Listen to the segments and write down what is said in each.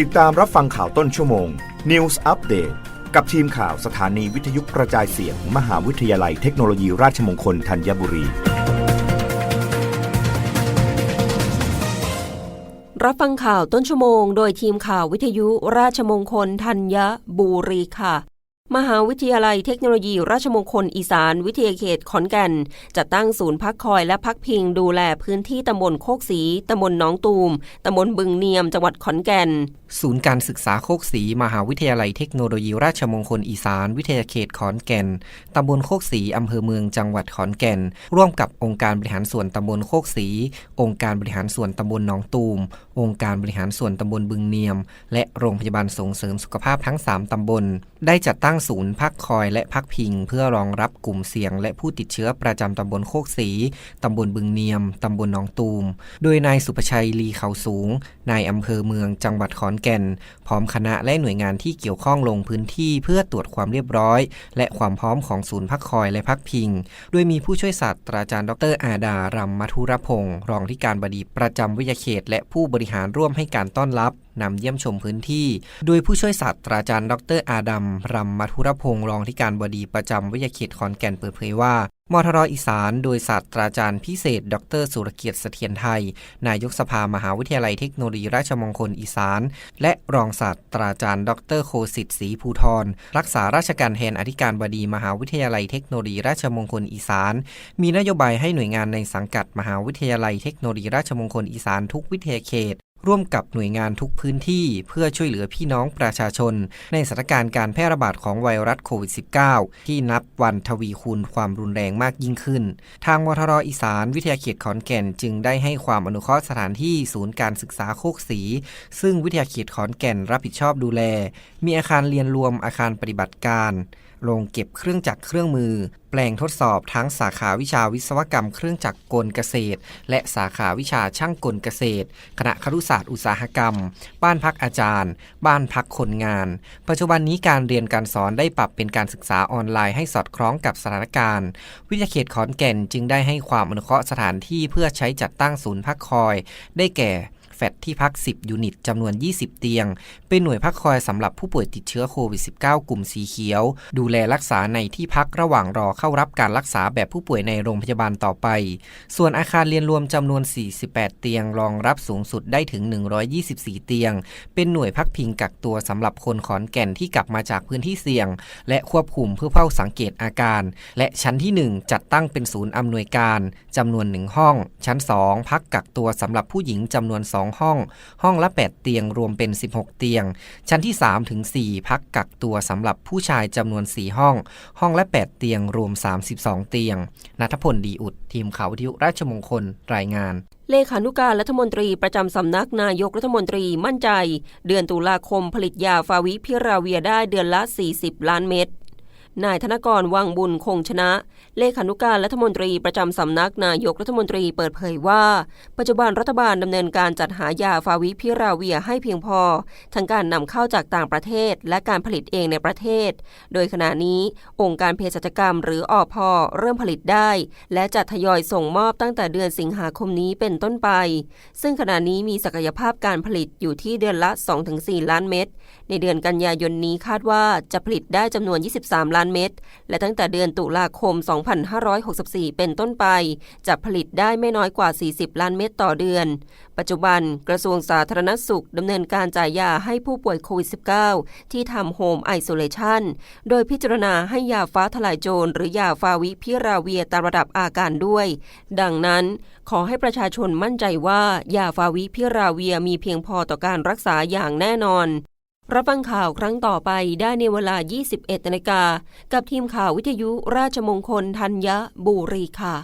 ติดตามรับฟังข่าวต้นชั่วโมง News Update กับทีมข่าวสถานีวิทยุกระจายเสียงมหาวิทยาลัยเทคโนโลยีราชมงคลธัญบุรี รับฟังข่าวต้นชั่วโมง โดยทีมข่าววิทยุราชมงคลธัญบุรีค่ะมหาวิทยาลัยเทคโนโลยีราชมงคลอีสาน วิทยาเขตขอนแก่น จัดตั้งศูนย์พักคอยและพักพิงดูแลพื้นที่ตำบลโคกศรีตำบลหนองตูมตำบลบึงเนียมจังหวัดขอนแก่น ศูนย์การศึกษาโคกศรีมหาวิทยาลัยเทคโนโลยีราชมงคลอีสาน วิทยาเขตขอนแก่น ตำบลโคกศรีอำเภอเมืองจังหวัดขอนแก่น ร่วมกับองค์การบริหารส่วนตำบลโคกศรีองค์การบริหารส่วนตำบลหนองตูม องค์การบริหารส่วนตำบลบึงเนียม และโรงพยาบาลส่งเสริมสุขภาพทั้ง 3 ตำบล ได้จัดตั้งศูนย์พักคอยและพักพิง เพื่อรองรับกลุ่มเสี่ยง และผู้ติดเชื้อประจำตำบลโคกศรีตำบลบึงเนียมตำบลหนองตูม โดยนายสุประชัยลีเขาสูงนายอำเภอเมืองจังหวัดขอนแก่น พร้อมคณะและหน่วยงานที่เกี่ยวข้องลงพื้นที่เพื่อตรวจความเรียบร้อย และความพร้อมของศูนย์พักคอยและพักพิง โดยมีผู้ช่วยศาสตราจารย์ดรอาดารำมัทุรพงศ์รองที่การบดีประจำวิทยาเขต และผู้บริหารร่วมให้การต้อนรับนำเยี่ยมชมพื้นที่ โดยผู้ช่วยศาสตราจารย์ ดรอาดัมรำมัทุรพงศ์รองที่การบดีประจำวิทยาเขตขอนแก่นเปิดเผยว่ามทรอีสานโดยศาสตราจารย์พิเศษ ดร สุรเกียรติเสถียรไทย นายกสภามหาวิทยาลัยเทคโนโลยีราชมงคลอีสาน และรองศาสตราจารย์ ดรโคสิทธิ์ศรีภูทรรักษาราชการแทนอธิการบดีมหาวิทยาลัยเทคโนโลยีราชมงคลอีสาน มีนโยบายให้หน่วยงานในสังกัดมหาวิทยาลัยเทคโนโลยีราชมงคลอีสานทุกวิทยาเขต ร่วมกับหน่วยงานทุกพื้นที่เพื่อช่วยเหลือพี่น้องประชาชน ในสถานการณ์การแพร่ระบาดของไวรัสโควิด -19 ที่นับวันทวีคูณความรุนแรงมากยิ่งขึ้น ทางมทรอีสานวิทยาเขตขอนแก่นจึงได้ให้ความอนุเคราะห์สถานที่ศูนย์การศึกษาโคกศรีซึ่งวิทยาเขตขอนแก่นรับผิดชอบดูแล มีอาคารเรียนรวมอาคารปฏิบัติการ โรงเก็บเครื่องจักรเครื่องมือ แปลงทดสอบทั้งสาขาวิชาวิศวกรรมเครื่องจักรกลเกษตร และสาขาวิชาช่างกลเกษตร คณะครุศาสตร์อุตสาหกรรม บ้านพักอาจารย์ บ้านพักคนงาน ปัจจุบันนี้การเรียนการสอนได้ปรับเป็นการศึกษาออนไลน์ให้สอดคล้องกับสถานการณ์ วิทยาเขตขอนแก่นจึงได้ให้ความอนุเคราะห์สถานที่เพื่อใช้จัดตั้งศูนย์พักคอย ได้แก่ ฟตที่พัก 10 ยูนิตจำนวน 20 เตียง เป็นหน่วยพักคอยสำหรับผู้ป่วยติดเชื้อโควิด -19 กลุ่มสีเขียว ดูแลรักษาในที่พักระหว่างรอเข้ารับการรักษาแบบผู้ป่วยในโรงพยาบาลต่อไป ส่วนอาคารเรียนรวมจำนวน 48 เตียง รองรับสูงสุดได้ถึง 124 เตียง เป็นหน่วยพักพิงกักตัวสำหรับคนขอนแก่นที่กลับมาจากพื้นที่เสี่ยง และควบคุมเพื่อเฝ้าสังเกตอาการ และชั้นที่ 1 จัดตั้งเป็นศูนย์อำนวยการจำนวนหนึ่งห้อง ชั้น 2 พักกักตัวสำหรับผู้หญิงจำนวน 2ห้อง ห้องละ 8 เตียงรวมเป็น 16 เตียง ชั้นที่3ถึง4พักกักตัวสำหรับผู้ชายจำนวน 4 ห้อง ห้องละ 8 เตียงรวม 32 เตียงนัทพลดีอุด ทีมข่าววิทยุราชมงคลรายงานเลขานุการรัฐมนตรีประจำสำนักนายกรัฐมนตรีมั่นใจ เดือนตุลาคมผลิตยาฟาวิพิราเวียได้เดือนละ 40 ล้านเม็ด นายธนกรวังบุญคงชนะ เลขานุการรัฐมนตรีประจำสำนักนายกรัฐมนตรีเปิดเผยว่า ปัจจุบันรัฐบาลดำเนินการจัดหายาฟาวิพิราเวียให้เพียงพอ ทั้งการนำเข้าจากต่างประเทศ และการผลิตเองในประเทศ โดยขณะนี้องค์การเภสัชกรรมหรืออพเริ่มผลิตได้ และจะทยอยส่งมอบตั้งแต่เดือนสิงหาคมนี้เป็นต้นไป ซึ่งขณะนี้มีศักยภาพการผลิตอยู่ที่เดือนละ 2-4 ล้านเม็ดในเดือนกันยายนนี้คาดว่าจะผลิตได้จำนวน 23 ล้านเม็ด และตั้งแต่เดือนตุลาคม 2564 เป็นต้นไป จะผลิตได้ไม่น้อยกว่า 40 ล้านเม็ดต่อเดือน ปัจจุบันกระทรวงสาธารณสุขดำเนินการจ่ายยาให้ผู้ป่วยโควิด -19 ที่ทำโฮมไอโซเลชันโดยพิจารณาให้ยาฟ้าทลายโจรหรือยาฟาวิพิราเวียตามระดับอาการด้วย ดังนั้น ขอให้ประชาชนมั่นใจว่ายาฟาวิพิราเวียมีเพียงพอต่อการรักษาอย่างแน่นอน รับฟังข่าวครั้งต่อไปได้ในเวลา 21นาฬิกา กับทีมข่าววิทยุราชมงคลธัญบุรีค่ะ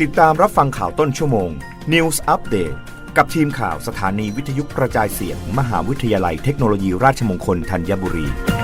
ติดตามรับฟังข่าวต้นชั่วโมง News Update กับทีมข่าวสถานีวิทยุกระจายเสียง มหาวิทยาลัยเทคโนโลยีราชมงคลธัญบุรี